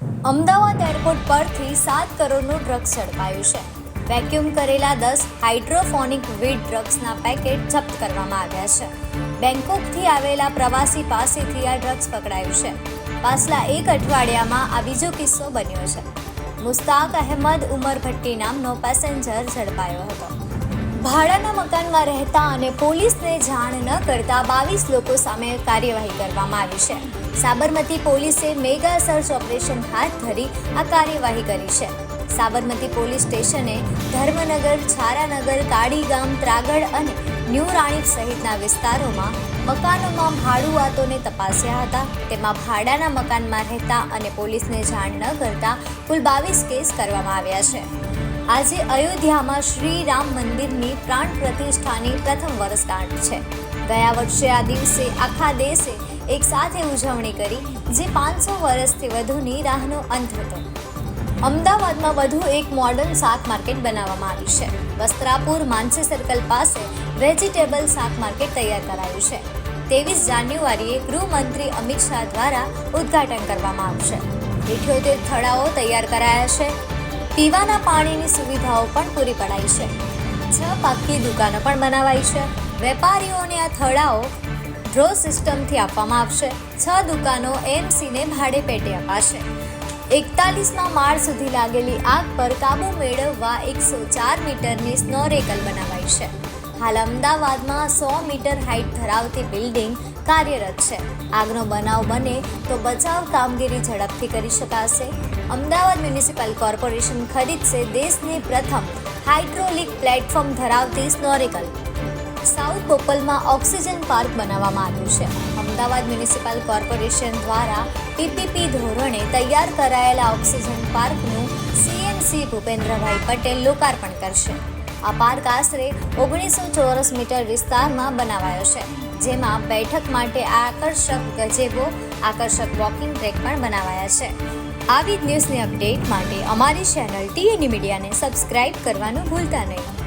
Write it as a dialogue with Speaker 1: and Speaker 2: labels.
Speaker 1: Ahmedabad airport પરથી સાત કરોડનું ડ્રગ્સ ઝડપાયું છે. વેક્યુમ કરેલા દસ હાઇડ્રોફોનિક વીડ ડ્રગ્સના પેકેટ જપ્ત કરવામાં આવ્યા છે. બેંકોકથી આવેલા પ્રવાસી પાસેથી આ ડ્રગ્સ પકડાયું છે. પાછલા એક અઠવાડિયામાં આ બીજો કિસ્સો બન્યો છે. મુસ્તાક અહેમદ ઉમર ભટ્ટી નામનો પેસેન્જર ઝડપાયો હતો. ભાડાના મકાનમાં રહેતા અને પોલીસને જાણ ન કરતા બાવીસ લોકો સામે કાર્યવાહી કરવામાં આવી છે. સાબરમતી પોલીસે મેગા સર્ચ ઓપરેશન હાથ ધરી આ કાર્યવાહી કરી છે. સાબરમતી પોલીસ સ્ટેશને ધર્મનગર, છારાનગર કાળીગામ ત્રાગડ અને ન્યૂ રાણીપ સહિતના વિસ્તારોમાં મકાનોમાં ભાડુઆતોને તપાસ્યા હતા. તેમાં ભાડાના મકાનમાં રહેતા અને પોલીસને જાણ ન કરતા કુલ બાવીસ કેસ કરવામાં આવ્યા છે. આજે અયોધ્યામાં શ્રી રામ મંદિરની પ્રાણ પ્રતિષ્ઠાની પ્રથમ વર્ષગાંઠ છે. ગયા વર્ષે આ દિવસે આખા દેશે એક સાથે ઉજવણી કરી, જે પાંચસો વર્ષથી વધુની રાહનો અંત હતો. અમદાવાદમાં વધુ એક મોડર્ન શાક માર્કેટ બનાવવામાં આવ્યું છે. વસ્ત્રાપુર માનસી સર્કલ પાસે વેજીટેબલ શાક માર્કેટ તૈયાર કરાયું છે. ત્રેવીસ જાન્યુઆરીએ ગૃહમંત્રી અમિત શાહ દ્વારા ઉદ્ઘાટન કરવામાં આવશે. ઇઠ્યોતેર થડાઓ તૈયાર કરાયા છે. પીવાના પાણીની સુવિધાઓ પણ પૂરી પડાઈ છે. છ પાકી દુકાનો પણ બનાવાઈ છે. વેપારીઓને આ થડાઓ ડ્રો સિસ્ટમથી આપવામાં આવશે. છ દુકાનો એમસીને ભાડે પેટે અપાશે. એકતાલીસમાં માળ સુધી લાગેલી આગ પર કાબુ મેળવવા એકસો ચાર મીટરની સ્નોરેકલ બનાવાઈ છે. હાલ અમદાવાદમાં સો મીટર હાઇટ ધરાવતી બિલ્ડિંગ કાર્યરત છે. આગનો બનાવ બને તો બચાવ કામગીરી ઝડપથી કરી શકાશે. અમદાવાદ મ્યુનિસિપલ કોર્પોરેશન ખરીદશે દેશની પ્રથમ હાઇડ્રોલિક પ્લેટફોર્મ ધરાવતી સ્નોરિકલ. સાઉથ પોપલમાં ઓક્સિજન પાર્ક બનાવવામાં આવ્યું છે. અમદાવાદ મ્યુનિસિપલ કોર્પોરેશન દ્વારા પીપીપી ધોરણે તૈયાર કરાયેલા ઓક્સિજન પાર્કનું સીએમસી ભૂપેન્દ્રભાઈ પટેલ લોકાર્પણ કરશે. આ પાર્ક આશરે ઓગણીસો ચોરસ મીટર વિસ્તારમાં બનાવાયો છે. જેમાં બેઠક માટે આકર્ષક ગજેબો, આકર્ષક વોકિંગ ટ્રેક પણ બનાવાયા છે. આવી જ ન્યૂઝની અપડેટ માટે અમારી ચેનલ ટીએની મીડિયાને સબસ્ક્રાઇબ કરવાનું ભૂલતા નહીં.